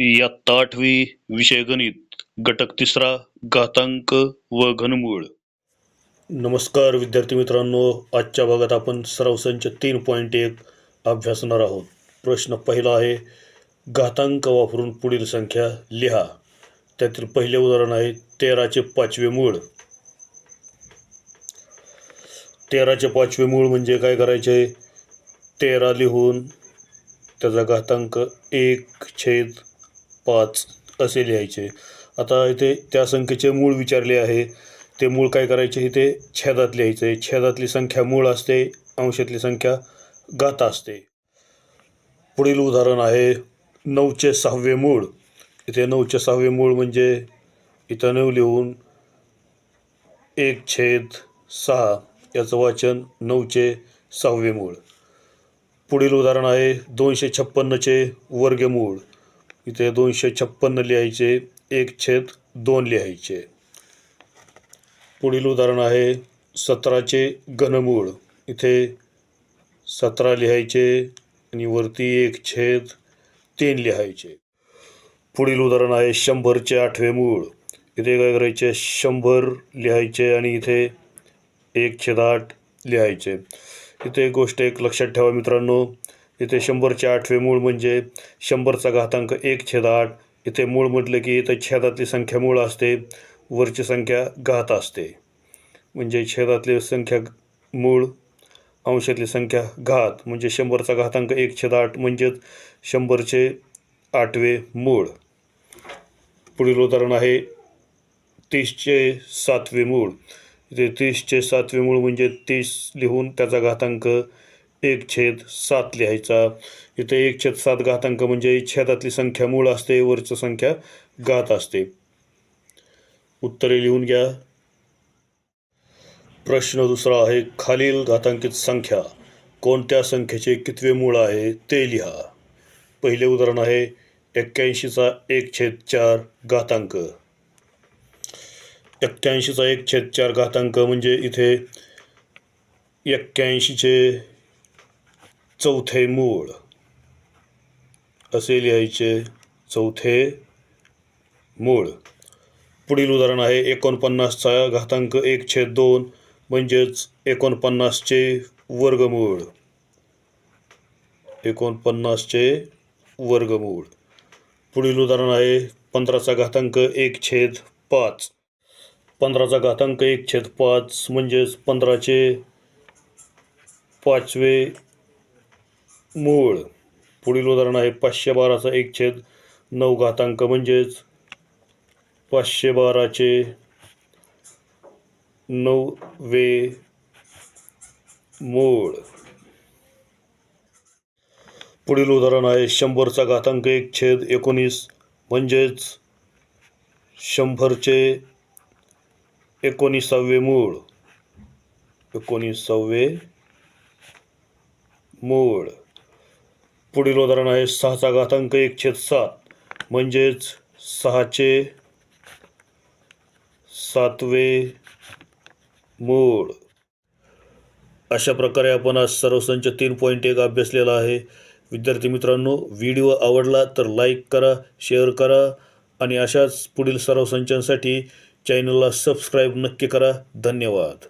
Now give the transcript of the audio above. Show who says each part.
Speaker 1: इयत्ता आठवी विषय गणित घटक तिसरा घातांक व घनमूळ. नमस्कार विद्यार्थी मित्रांनो आजच्या भागात आपण सराव संच तीन पॉईंट एक अभ्यासणार आहोत. प्रश्न पहिला आहे घातांक वापरून पुढील संख्या लिहा. त्यातील पहिले उदाहरण आहे तेराचे पाचवे मूळ. तेराचे पाचवे मूळ म्हणजे काय करायचे? तेरा लिहून त्याचा घातांक एक छेद पाच असे लिहायचे. आता इथे त्या संख्येचे मूळ विचारले आहे. ते मूळ काय करायचे? इथे छेदात लिहायचे. छेदातली संख्या मूळ असते. अंशातली संख्या गाता असते. पुढील उदाहरण आहे नऊचे सहावे मूळ. इथे नऊचे सहावे मूळ म्हणजे इथं नऊ लिहून एक छेद सहा याचं वाचन नऊचे सहावे मूळ. पुढील उदाहरण आहे दोनशे छप्पन्नचे वर्गमूळ. इथे दोनशे छप्पन्न लिहायचे एक छेद दोन लिहायचे. पुढील उदाहरण आहे सतराचे घनमूळ. इथे सतरा लिहायचे आणि वरती एक छेद तीन लिहायचे. पुढील उदाहरण आहे शंभरचे आठवे मूळ. इथे काय करायचे? शंभर लिहायचे आणि इथे एक छेद आठ लिहायचे. इथे एक गोष्ट एक लक्षात ठेवा मित्रांनो. इथे शंभरचे आठवे मूळ म्हणजे शंभरचा घातांक एक छेद आठ. इथे मूळ म्हटलं की इथं छेदातली संख्या मूळ असते वरची संख्या घात असते. म्हणजे छेदातली संख्या मूळ अंशातली संख्या घात. म्हणजे शंभरचा घातांक एक छेद आठ म्हणजेच शंभरचे आठवे मूळ. पुढील उदाहरण आहे तीसचे सातवे मूळ. इथे तीसचे सातवे मूळ म्हणजे तीस लिहून त्याचा घातांक एक छेद सात लिहायचा. इथे एक छेद सात घातांक म्हणजे छेदातली संख्या मूळ असते वरची संख्या घात असते. उत्तरे लिहून घ्या. प्रश्न दुसरा आहे खालील घातांकित संख्या कोणत्या संख्येचे कितवे मूळ आहे ते लिहा. पहिले उदाहरण आहे एक्क्याऐंशीचा एक छेद चार घातांक. एक्क्याऐंशीचा एक छेद चार घातांक म्हणजे इथे एक्क्याऐंशीचे चौथे मूळ. असे लिहायचे चौथे मूळ. पुढील उदाहरण आहे एकोणपन्नासचा घातांक एक छेद दोन म्हणजेच एकोणपन्नासचे वर्गमूळ. एकोणपन्नासचे वर्गमूळ. पुढील उदाहरण आहे पंधराचा घातांक एक छेद पाच. पंधराचा घातांक एक छेद पाच म्हणजेच पंधराचे पाचवे मूळ. पुढील उदाहरण आहे पाचशे बाराचा एक छेद नऊ घातांक म्हणजेच पाचशे बाराचे नऊ वे मूळ. पुढील उदाहरण आहे शंभरचा घातांक एक छेद एकोणीस म्हणजेच शंभरचे एकोणीसावे मूळ. एकोणीसावे मूळ. पुढील उदाहरण आहे सहाचा घातांक एक छेद सात. म्हणजेच सहाचे सातवे मूळ. अशा प्रकारे आपण आज सर्वसंच तीन पॉईंट एक अभ्यासलेला आहे. विद्यार्थी मित्रांनो व्हिडिओ आवडला तर लाईक करा शेअर करा आणि अशाच पुढील सर्व संचांसाठी चॅनलला सबस्क्राईब नक्की करा. धन्यवाद.